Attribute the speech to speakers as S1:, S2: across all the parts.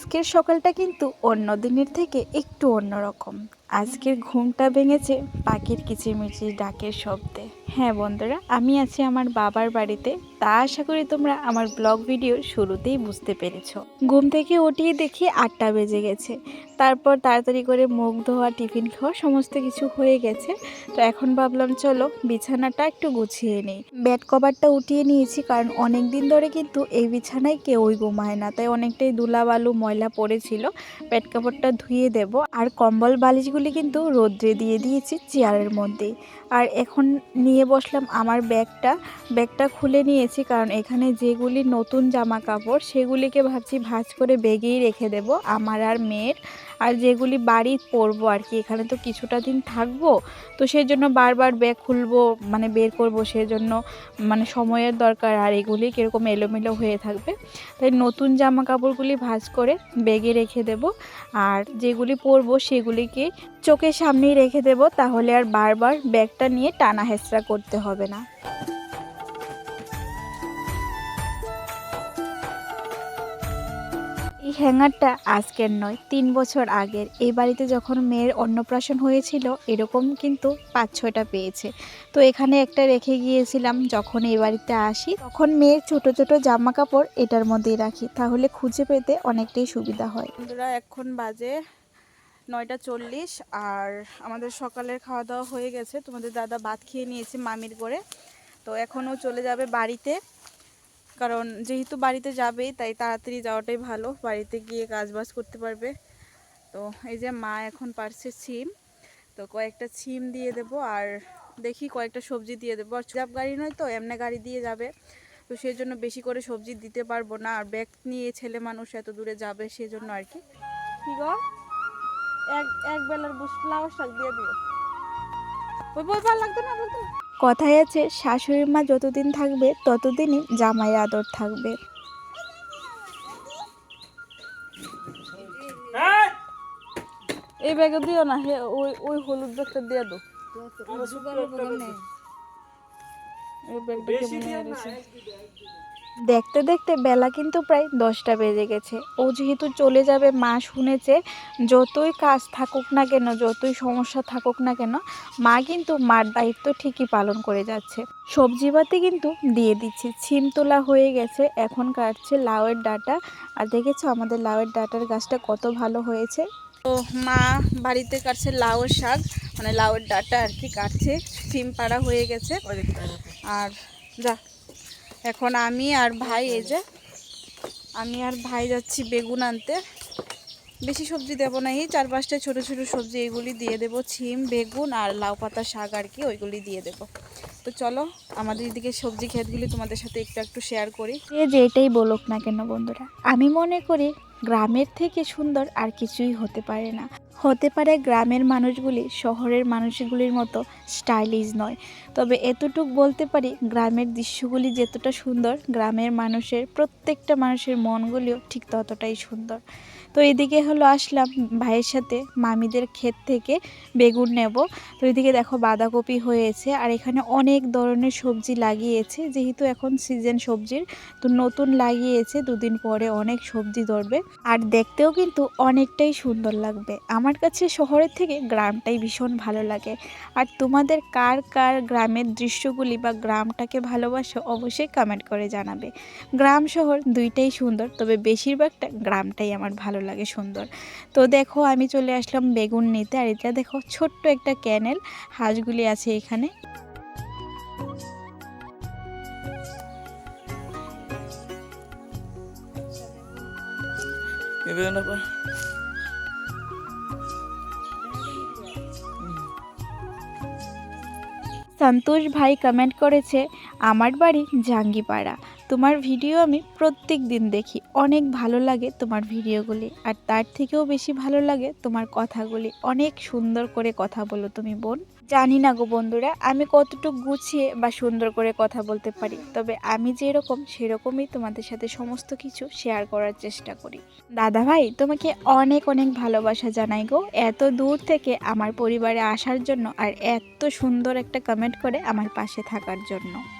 S1: আজকের সকালটা কিন্তু অন্য দিনের থেকে একটু অন্যরকম। আজকের ঘুমটা ভেঙেছে পাখির কিচিরমিচির ডাকের শব্দে। হ্যাঁ বন্ধুরা, আমি আছি আমার বাবার বাড়িতে। তা আশা করি তোমরা আমার ব্লগ ভিডিওর শুরুতেই বুঝতে পেরেছ। ঘুম থেকে উঠিয়ে দেখি আটটা বেজে গেছে। তারপর তাড়াতাড়ি করে মুখ ধোয়া, টিফিন খাওয়া সমস্ত কিছু হয়ে গেছে। তো এখন ভাবলাম, চলো বিছানাটা একটু গুছিয়ে নিই। বেড কভারটা উঠিয়ে নিয়েছি কারণ অনেক দিন ধরে কিন্তু এই বিছানায় কেউই ঘুমায় না। তাই অনেকটাই দুলাবালু ময়লা পড়েছিল। বেড কাপড়টা ধুয়ে দেব। আর কম্বল, বালিশগুলি কিন্তু রোদ্রে দিয়ে দিয়েছি চেয়ারের মধ্যেই আর এখন নিয়ে বসলাম আমার ব্যাগটা। ব্যাগটা খুলে নিয়েছি কারণ এখানে যেগুলি নতুন জামা কাপড় সেগুলিকে ভাবছি ভাঁজ করে ব্যাগেই রেখে দেব, আমার আর মেয়ের। আর যেগুলি বাড়ি পরবো আর কি, এখানে তো কিছুটা দিন থাকব, তো সেই জন্য বারবার ব্যাগ খুলবো মানে বের করব সেই জন্য মানে সময়ের দরকার আর এগুলি কীরকম এলোমেলো হয়ে থাকবে। তাই নতুন জামা কাপড়গুলি ভাঁজ করে ব্যাগে রেখে দেব, আর যেগুলি পরবো সেগুলিকে চোখের সামনেই রেখে দেব, তাহলে আর বারবার ব্যাগটা নিয়ে টানা হেঁচড়া করতে হবে না। এই হ্যাঙ্গারটা আজকের নয়, তিন বছর আগের। এই বাড়িতে যখন মেয়ের অন্নপ্রাশন হয়েছিল, এরকম কিন্তু পাঁচ ছয়টা পেয়েছে। তো এখানে একটা রেখে গিয়েছিলাম, যখন এই বাড়িতে আসি, তখন মেয়ের ছোট ছোট জামা কাপড় এটার মধ্যেই রাখি, তাহলে খুঁজে পেতে অনেকটাই সুবিধা হয়। বন্ধুরা, এখন বাজে নয়টা চল্লিশ আর আমাদের সকালের খাওয়া দাওয়া হয়ে গেছে। তোমাদের দাদা ভাত খেয়ে নিয়েছে মামির করে তো এখনও চলে যাবে বাড়িতে। কারণ যেহেতু বাড়িতে যাবেই, তাই তাড়াতাড়ি যাওয়াটাই ভালো। বাড়িতে গিয়ে কাজবাজ করতে পারবে। তো এই যে মা এখন পারছে ছিম। তো কয়েকটা ছিম দিয়ে দেব আর দেখি কয়েকটা সবজি দিয়ে দেবো। আর চাপ গাড়ি নয় তো, এমনি গাড়ি দিয়ে যাবে। তো সেই জন্য বেশি করে সবজি দিতে পারব না। আর ব্যাগ নিয়ে ছেলে মানুষ এত দূরে যাবে সেই জন্য আর কি। কি গো? এক এক বেলার বুস ফ্লাওয়ার শাক দিয়ে দিও। ওই বই ভালো লাগতো না বলতো? কথায় আছে শাশুড়ির মা যতদিন থাকবে ততদিনই জামাই আদর থাকবে। এই! ব্যাগে দিও না হে ওই ওই হলুদ ব্যাগটা দিয়ে দাও। ওই ব্যাগটা কেমন? দেখতে দেখতে বেলা কিন্তু প্রায় দশটা বেজে গেছে। ও যেহেতু চলে যাবে, মা শুনেছে, যতই কাজ থাকুক না কেন, যতই সমস্যা থাকুক না কেন, মা কিন্তু মার দায়িত্ব ঠিকই পালন করে যাচ্ছে। সবজি পাতি কিন্তু দিয়ে দিচ্ছে। ছিম তোলা হয়ে গেছে, এখন কাটছে লাউয়ের ডাটা। আর দেখেছ আমাদের লাউয়ের ডাটার গাছটা কত ভালো হয়েছে? তো মা বাড়িতে কাটছে লাউয়ের শাক মানে লাউয়ের ডাটা আর কি কাটছে। সিম পাড়া হয়ে গেছে। আর যা এখন আমি আর ভাই, এই যে আমি আর ভাই যাচ্ছি বেগুন আনতে। বেশি সবজি দেবো না, এই চার পাঁচটা ছোটো ছোটো সবজি এইগুলি দিয়ে দেব, ছিম, বেগুন আর লাউ পাতা শাক আর কি ওইগুলি দিয়ে দেব। তো চলো, আমাদের এদিকে সবজি ক্ষেতগুলি তোমাদের সাথে একটু একটু শেয়ার করি। যে যেটাই বলুক না কেন বন্ধুরা, আমি মনে করি গ্রামের থেকে সুন্দর আর কিছুই হতে পারে না। হতে পারে গ্রামের মানুষগুলি শহরের মানুষগুলির মতো স্টাইলিশ নয়। তবে এতটুক বলতে পারি গ্রামের দৃশ্যগুলি যতটা সুন্দর, গ্রামের মানুষের প্রত্যেকটা মানুষের মনগুলিও ঠিক ততটাই সুন্দর। তো এদিকে হলো আসলাম ভাইয়ের সাথে, মামিদের ক্ষেত থেকে বেগুন নেব। তো এদিকে দেখো বাঁধাকপি হয়েছে আর এখানে অনেক ধরনের সবজি লাগিয়েছে, যেহেতু এখন সিজন সবজির, তো নতুন লাগিয়েছে, দুদিন পরে অনেক সবজি ধরবে। আর দেখতেও কিন্তু অনেকটাই সুন্দর লাগবে। আমার কাছে শহরের থেকে গ্রামটাই ভীষণ ভালো লাগে। আর তোমাদের কার কার গ্রামের দৃশ্যগুলি বা গ্রামটাকে ভালোবাসো অবশ্যই কমেন্ট করে জানাবে। গ্রাম শহর দুইটাই সুন্দর, তবে বেশিরভাগটা গ্রামটাই আমার ভালো লাগে সুন্দর। তো দেখো আমি চলে আসলাম বেগুন নিতে আর এটা দেখো ছোট্ট একটা ক্যানেল হাঁসগুলি আছে এখানে। সন্তোষ ভাই কমেন্ট করেছে আমার বাড়ি জাঙ্গিপাড়া। তোমার ভিডিও আমি প্রত্যেক দিন দেখি। অনেক ভালো লাগে তোমার ভিডিওগুলি। আর তার থেকেও বেশি ভালো লাগে তোমার কথাগুলি। অনেক সুন্দর করে কথা বলো তুমি বোন। জানি না গো বন্ধুরা, আমি কতটুকু গুছিয়ে বা সুন্দর করে কথা বলতে পারি। তবে আমি যেরকম সেরকমই তোমাদের সাথে সমস্ত কিছু শেয়ার করার চেষ্টা করি। দাদা ভাই, তোমাকে অনেক অনেক ভালোবাসা জানাই গো। এত দূর থেকে আমার পরিবারে আসার জন্য আর এত সুন্দর একটা কমেন্ট করে আমার পাশে থাকার জন্য।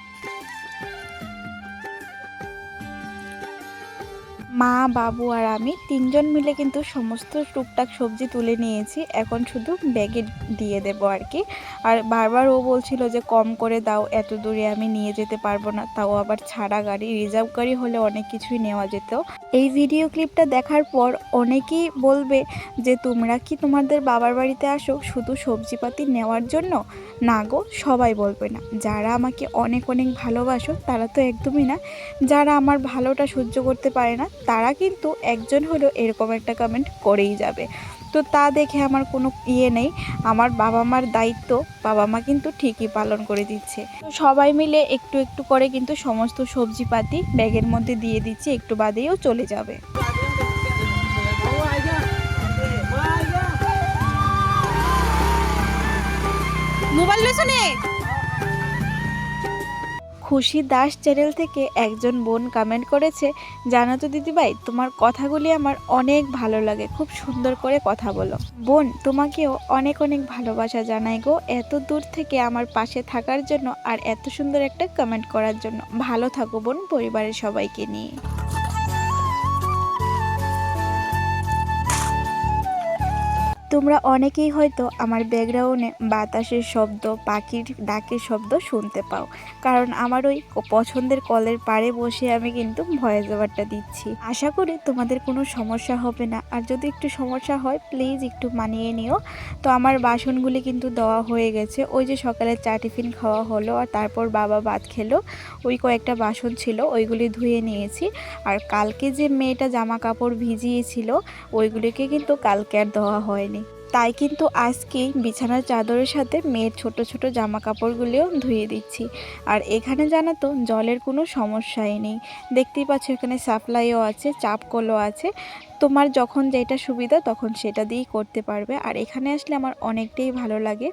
S1: মা, বাবু আর আমি তিনজন মিলে কিন্তু সমস্ত টুকটাক সবজি তুলে নিয়েছি। এখন শুধু ব্যাগে দিয়ে দেবো আর কি। আর বারবার ও বলছিল যে, কম করে দাও, এত দূরে আমি নিয়ে যেতে পারব না। তাও আবার ছাড়া গাড়ি রিজার্ভ গাড়ি হলে অনেক কিছুই নেওয়া যেত। এই ভিডিও ক্লিপটা দেখার পর অনেকেই বলবে যে, তোমরা কি তোমাদের বাবার বাড়িতে আসো শুধু সবজিপাতি নেওয়ার জন্য? না গো, সবাই বলবে না। যারা আমাকে অনেক অনেক ভালোবাসো তারা তো একদমই না। যারা আমার ভালোটা সহ্য করতে পারে না তারা কিন্তু একজন হলেও এরকম একটা কমেন্ট করেই যাবে। তো তা দেখে আমার কোনো ইয়ে নেই। আমার বাবা মার দায়িত্ব বাবা মা কিন্তু ঠিকই পালন করে দিচ্ছে। সবাই মিলে একটু একটু করে কিন্তু সমস্ত সবজিপাতি ব্যাগের মধ্যে দিয়ে দিচ্ছি, একটু বাদেও চলে যাবে।
S2: মোবাইল
S1: খুশি দাস চ্যানেল থেকে একজন বোন কমেন্ট করেছে, জানো তো দিদিভাই, তোমার কথাগুলি আমার অনেক ভালো লাগে, খুব সুন্দর করে কথা বলো। বোন, তোমাকেও অনেক অনেক ভালোবাসা জানাই গো, এত দূর থেকে আমার পাশে থাকার জন্য আর এত সুন্দর একটা কমেন্ট করার জন্য। ভালো থাকো বোন, পরিবারের সবাইকে নিয়ে। তোমরা অনেকেই হয়তো আমার ব্যাকগ্রাউন্ডে বাতাসের শব্দ, পাখির ডাকের শব্দ শুনতে পাও। কারণ আমার ওই পছন্দের কলের পাড়ে বসে আমি কিন্তু ভয়েস ওভারটা দিচ্ছি। আশা করি তোমাদের কোনো সমস্যা হবে না। আর যদি একটু সমস্যা হয় প্লিজ একটু মানিয়ে নিও। তো আমার বাসনগুলি কিন্তু দেওয়া হয়ে গেছে। ওই যে সকালে চা টিফিন খাওয়া হলো আর তারপর বাবা ভাত খেলো। ওই কয়েকটা বাসন ছিল, ওইগুলি ধুয়ে নিয়েছি। আর কালকে যে মেয়েটা জামা কাপড় ভিজিয়েছিল, ওইগুলিকে কিন্তু কালকে আর দেওয়া হয়নি। তাই কিন্তু আজকেই বিছানার চাদরের সাথে মেয়ের ছোট ছোট জামা কাপড়গুলিও ধুয়ে দিচ্ছি। আর এখানে জানো তো জলের কোনো সমস্যাই নেই। দেখতেই পাচ্ছ এখানে সাপ্লাইও আছে চাপ কলও আছে। তোমার যখন যেটা সুবিধা তখন সেটা দিয়েই করতে পারবে। আর এখানে আসলে আমার অনেকটাই ভালো লাগে।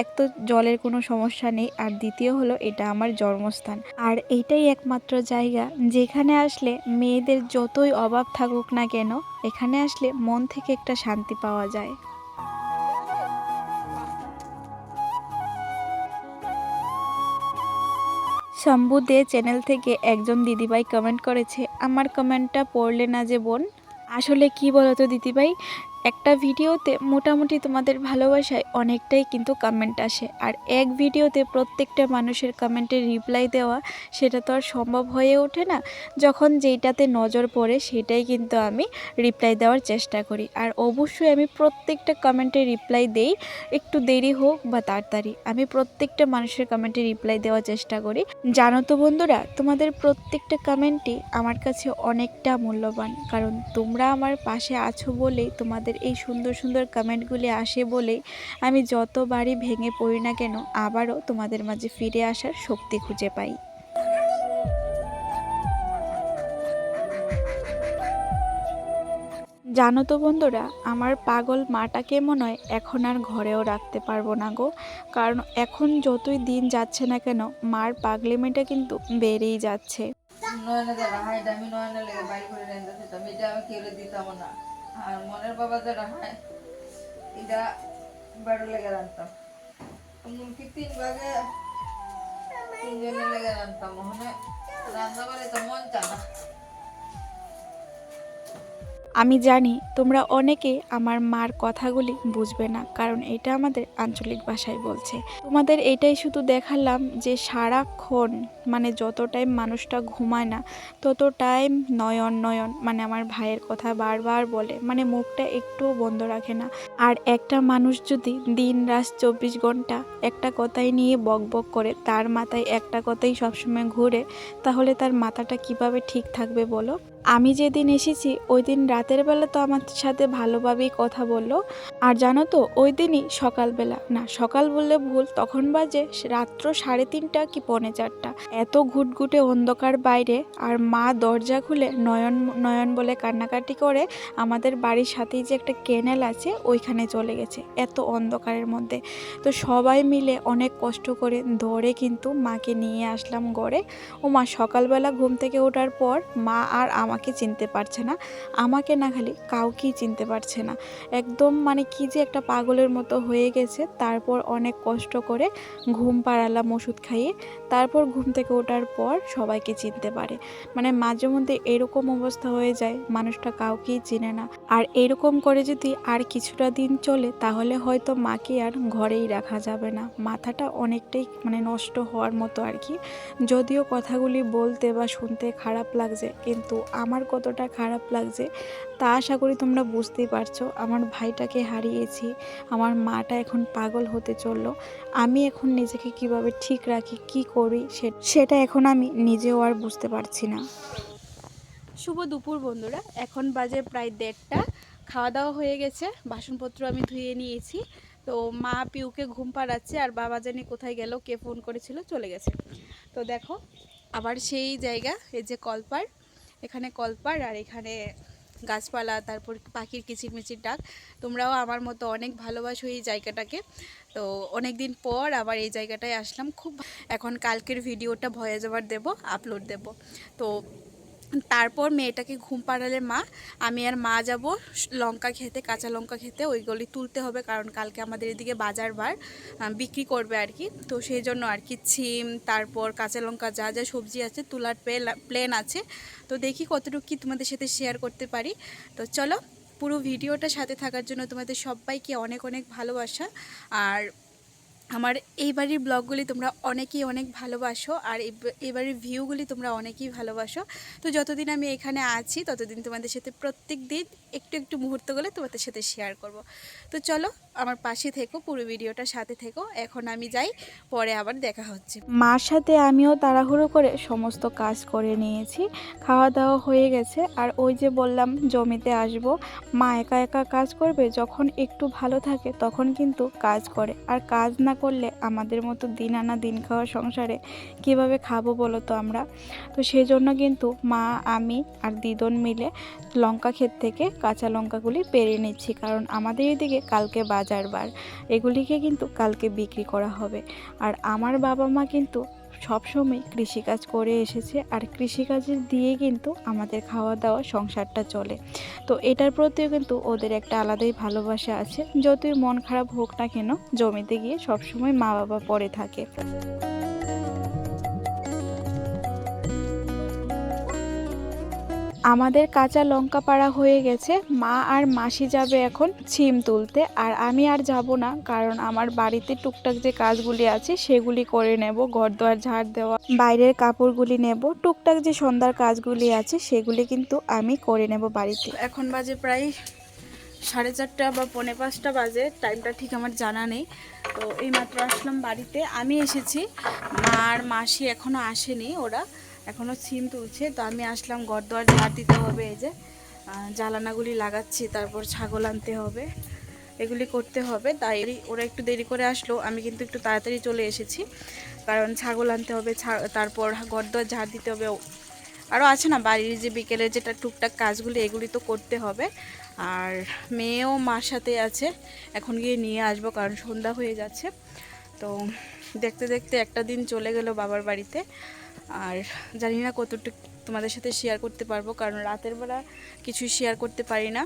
S1: এক তো জলের কোনো সমস্যা নেই, আর দ্বিতীয় হলো এটা আমার জন্মস্থান। আর এটাই একমাত্র জায়গা যেখানে আসলে মেয়েদের যতই অভাব থাকুক না কেন, এখানে আসলে মন থেকে একটা শান্তি পাওয়া যায়। শম্ভু দে চ্যানেল থেকে একজন দিদিভাই কমেন্ট করেছে, আমার কমেন্টটা পড়লে না যে বোন? আসলে কি বলতো দিদিভাই? একটা ভিডিওতে মোটামুটি তোমাদের ভালোবাসায় অনেকটাই কিন্তু কমেন্ট আসে। আর এক ভিডিওতে প্রত্যেকটা মানুষের কমেন্টের রিপ্লাই দেওয়া সেটা তো আর সম্ভব হয়ে ওঠে না। যখন যেইটাতে নজর পড়ে সেটাই কিন্তু আমি রিপ্লাই দেওয়ার চেষ্টা করি। আর অবশ্যই আমি প্রত্যেকটা কমেন্টে রিপ্লাই দেই, একটু দেরি হোক বা তাড়াতাড়ি। আমি প্রত্যেকটা মানুষের কমেন্টে রিপ্লাই দেওয়ার চেষ্টা করি। জানো তো বন্ধুরা, তোমাদের প্রত্যেকটা কমেন্টই আমার কাছে অনেকটা মূল্যবান। কারণ তোমরা আমার পাশে আছো বলেই তোমাদের এই সুন্দর সুন্দর কমেন্টগুলি আসে বলে আমি যতবারই ভেঙে পড়ি না কেন, আবারও তোমাদের মাঝে ফিরে আসার শক্তি খুঁজে পাই। জানো তো বন্ধুরা, আমার পাগল মাটাকে মনে হয়, এখন আর ঘরেও রাখতে পারব না গো। কারণ এখন যতই দিন যাচ্ছে না কেন, মার পাগলেমিটা কিন্তু বেড়েই যাচ্ছে।
S2: নয়নে নয়নে লেগে করে রেন্দা আমি দিতাম না। আর মনের বাবা যারা হয় এটা বাড়ি লেগে রাখতাম কি তিন ভাগে তিনজনে লেগে রাখতাম ওখানে রান্না বাড়ি তো মন চানা
S1: আমি জানি তোমরা অনেকে আমার মার কথাগুলি বুঝবে না, কারণ এটা আমাদের আঞ্চলিক ভাষায় বলছে। তোমাদের এটাই শুধু দেখালাম যে সারাক্ষণ মানে যত টাইম মানুষটা ঘুমায় না তত টাইম নয়ন নয়ন মানে আমার ভাইয়ের কথা বারবার বলে মানে মুখটা একটুও বন্ধ রাখে না। আর একটা মানুষ যদি দিন রাত চব্বিশ ঘণ্টা একটা কথাই নিয়ে বক বক করে, তার মাথায় একটা কথাই সবসময় ঘুরে, তাহলে তার মাথাটা কীভাবে ঠিক থাকবে বলো? আমি যেদিন এসেছি ওই দিন রাতের বেলা তো আমার সাথে ভালোভাবেই কথা বলল। আর জানো তো ওই দিনই সকালবেলা, না, সকাল বললে ভুল, তখন বাজে রাত্র সাড়ে তিনটা কি পৌনে চারটা। এত ঘুটঘুটে অন্ধকার বাইরে, আর মা দরজা খুলে নয়ন নয়ন বলে কান্নাকাটি করে আমাদের বাড়ির সাথেই যে একটা কেনেল আছে, ওইখানে চলে গেছে, এত অন্ধকারের মধ্যে। তো সবাই মিলে অনেক কষ্ট করে ধরে কিন্তু মাকে নিয়ে আসলাম গড়ে ও মা সকালবেলা ঘুম থেকে ওঠার পর মা আর আমার আমাকে চিনতে পারছে না। আমাকে না খালি কাউকেই চিনতে পারছে না। একদম মানে কি যে একটা পাগলের মতো হয়ে গেছে। তারপর অনেক কষ্ট করে ঘুম পাড়ালাম ওষুধ খাইয়ে। তারপর ঘুম থেকে ওঠার পর সবাইকে চিনতে পারে। মানে মাঝে মধ্যে এরকম অবস্থা হয়ে যায়, মানুষটা কাউকেই চিনে না। আর এরকম করে যদি আর কিছুটা দিন চলে, তাহলে হয়তো মাকে আর ঘরেই রাখা যাবে না। মাথাটা অনেকটাই মানে নষ্ট হওয়ার মতো আর কি। যদিও কথাগুলি বলতে বা শুনতে খারাপ লাগছে, কিন্তু আমার কতটা খারাপ লাগছে তা আশা করি তোমরা বুঝতেই পারছ। আমার ভাইটাকে হারিয়েছি, আমার মাটা এখন পাগল হতে চলল। আমি এখন নিজেকে কীভাবে ঠিক রাখি, কি করি সেটা এখন আমি নিজেও আর বুঝতে পারছি না। শুভ দুপুর বন্ধুরা, এখন বাজে প্রায় দেড়টা। খাওয়া দাওয়া হয়ে গেছে, বাসনপত্র আমি ধুয়ে নিয়েছি। তো মা পিউকে ঘুম পাড়াচ্ছে আর বাবা জানি কোথায় গেল, কে ফোন করেছিল, চলে গেছে। তো দেখো, আবার সেই জায়গা, এই যে কলপার। এখানে কলপার আর এখানে গাছপালা, তারপর পাখির কিচিরমিচির ডাক। তোমরাও আমার মতো অনেক ভালোবাসো এই জায়গাটাকে। তো অনেক দিন পর আবার এই জায়গাটায় আসলাম। খুব এখন কালকের ভিডিওটা ভয়ে যাবার দেব, আপলোড দেব। তো তারপর মেয়েটাকে ঘুম পাড়ালে মা, আমি আর মা যাব লঙ্কা খেতে, কাঁচা লঙ্কা খেতে ওইগুলি তুলতে হবে কারণ কালকে আমাদের এদিকে বাজার বার বিক্রি করবে আর কি। তো সেই জন্য আর কি ছিম, তারপর কাঁচা লঙ্কা যা যা সবজি আছে, তুলার প্লেন আছে। তো দেখি কতটুকু কি তোমাদের সাথে শেয়ার করতে পারি। তো চলো, পুরো ভিডিওটা সাথে থাকার জন্য তোমাদের সবাইকে অনেক অনেক ভালোবাসা। আর আমার এই বাড়ির ব্লগগুলি তোমরা অনেকেই অনেক ভালোবাসো আর এই- এই বাড়ির ভিউগুলি তোমরা অনেকেই ভালোবাসো। তো যতদিন আমি এখানে আছি, ততদিন তোমাদের সাথে প্রত্যেক দিন একটু একটু মুহূর্ত মুহূর্তগুলো তোমাদের সাথে শেয়ার করব। তো চলো, আমার পাশে থেকো, পুরো ভিডিওটা সাথে থেকো। এখন আমি যাই, পরে আবার দেখা হচ্ছে। মার সাথে আমিও তাড়াহুড়ো করে সমস্ত কাজ করে নিয়েছি। খাওয়া দাওয়া হয়ে গেছে। আর ওই যে বললাম, জমিতে আসব। মা একা একা কাজ করবে, যখন একটু ভালো থাকে তখন কিন্তু কাজ করে। আর কাজ না করলে আমাদের মতো দিন আনা দিন খাওয়া সংসারে কীভাবে খাব বলো তো আমরা? তো সেই জন্য কিন্তু মা, আমি আর দিদন মিলে লঙ্কা ক্ষেত থেকে কাঁচা লঙ্কাগুলি পেরে নিচ্ছি, কারণ আমাদের এদিকে কালকে বাজার বার। এগুলিকে কিন্তু কালকে বিক্রি করা হবে। আর আমার বাবা মা কিন্তু সবসময় কৃষিকাজ করে এসেছে, আর কৃষিকাজের দিয়ে কিন্তু আমাদের খাওয়া দাওয়া সংসারটা চলে। তো এটার প্রতিও কিন্তু ওদের একটা আলাদাই ভালোবাসা আছে। যতই মন খারাপ হোক না কেন, জমিতে গিয়ে সবসময় মা বাবা পড়ে থাকে। আমাদের কাঁচা লঙ্কা পাড়া হয়ে গেছে। মা আর মাসি যাবে এখন ছিম তুলতে। আর আমি আর যাব না, কারণ আমার বাড়িতে টুকটাক যে কাজগুলি আছে সেগুলি করে নেব ঘর দোয়ার ঝাড় দেওয়া, বাইরের কাপড়গুলি নেব, টুকটাক যে সন্ধ্যার কাজগুলি আছে সেগুলি কিন্তু আমি করে নেব বাড়িতে। এখন বাজে প্রায় সাড়ে চারটা বা পৌনে পাঁচটা বাজে টাইমটা ঠিক আমার জানা নেই। তো এইমাত্র আসলাম বাড়িতে। আমি এসেছি, মা আর মাসি এখনও আসেনি ওরা। এখনও সিম তুলছে, তো আমি আসলাম ঘর দোয়ার ঝাড় দিতে হবে এই যে। জ্বালানাগুলি লাগাচ্ছি, তারপর ছাগল আনতে হবে। এগুলি করতে হবে, তাই ওরা একটু দেরি করে আসলো, আমি কিন্তু একটু তাড়াতাড়ি চলে এসেছি। কারণ ছাগল আনতে হবে তারপর ঘর দোয়ার ঝাড় দিতে হবে। আরও আছে না, বাড়ির যে বিকেলে যেটা টুকটাক কাজগুলি, এগুলি তো করতে হবে। আর মেয়েও মার সাথে আছে, এখন গিয়ে নিয়ে আসব, কারণ সন্ধ্যা হয়ে যাচ্ছে। তো দেখতে দেখতে একটা দিন চলে গেল বাবার বাড়িতে। আর জানি না কতটুকু তোমাদের সাথে শেয়ার করতে পারব, কারণ রাতের বেলা কিছুই শেয়ার করতে পারি না।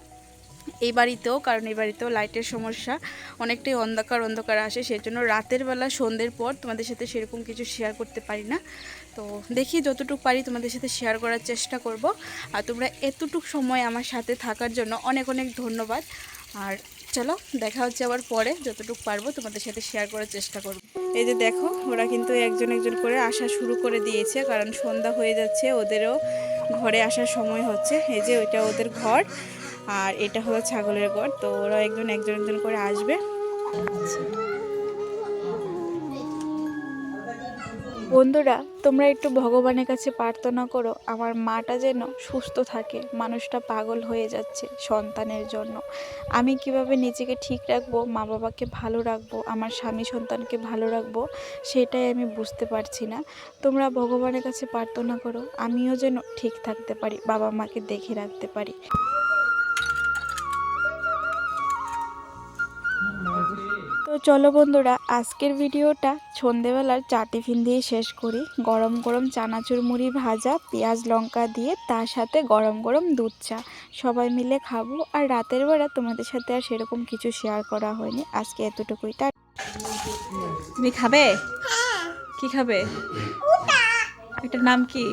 S1: এই বাড়িতেও, কারণ এই বাড়িতেও লাইটের সমস্যা, অনেকটাই অন্ধকার অন্ধকার আসে সেই জন্য রাতের বেলা, সন্ধ্যের পর তোমাদের সাথে সেরকম কিছু শেয়ার করতে পারি না। তো দেখি যতটুকু পারি তোমাদের সাথে শেয়ার করার চেষ্টা করব। আর তোমরা এতটুক সময় আমার সাথে থাকার জন্য অনেক অনেক ধন্যবাদ। আর চলো, দেখা হচ্ছে আবার পরে, যতটুকু পারব তোমাদের সাথে শেয়ার করার চেষ্টা করব। এই যে দেখো, ওরা কিন্তু একজন একজন করে আসা শুরু করে দিয়েছে, কারণ সন্ধ্যা হয়ে যাচ্ছে, ওদেরও ঘরে আসার সময় হচ্ছে। এই যে ওইটা ওদের ঘর, আর এটা হলো ছাগলের ঘর, তো ওরা একজন একজন একজন করে আসবে। বন্ধুরা, তোমরা একটু ভগবানের কাছে প্রার্থনা করো, আমার মাটা যেন সুস্থ থাকে, মানুষটা পাগল হয়ে যাচ্ছে সন্তানের জন্য। আমি কীভাবে নিজেকে ঠিক রাখব, মা বাবাকে ভালো রাখব, আমার স্বামী সন্তানকে ভালো রাখব, সেটাই আমি বুঝতে পারছি না। তোমরা ভগবানের কাছে প্রার্থনা করো, আমিও যেন ঠিক থাকতে পারি বাবা মাকে দেখে রাখতে পারি। তো চলো বন্ধুরা আজকের ভিডিওটা সন্ধেবেলার চা টিফিন দিয়ে শেষ করি। গরম গরম চানাচুর মুড়ি ভাজা পেঁয়াজ লঙ্কা দিয়ে তার সাথে গরম গরম দুধ চা। সবাই মিলে খাব আর রাতের বেলা তোমাদের সাথে আর সেরকম কিছু শেয়ার করা হয়নি। আজকে এতটুকুই। তা তুমি খাবে? কি খাবে? এটার নাম কি?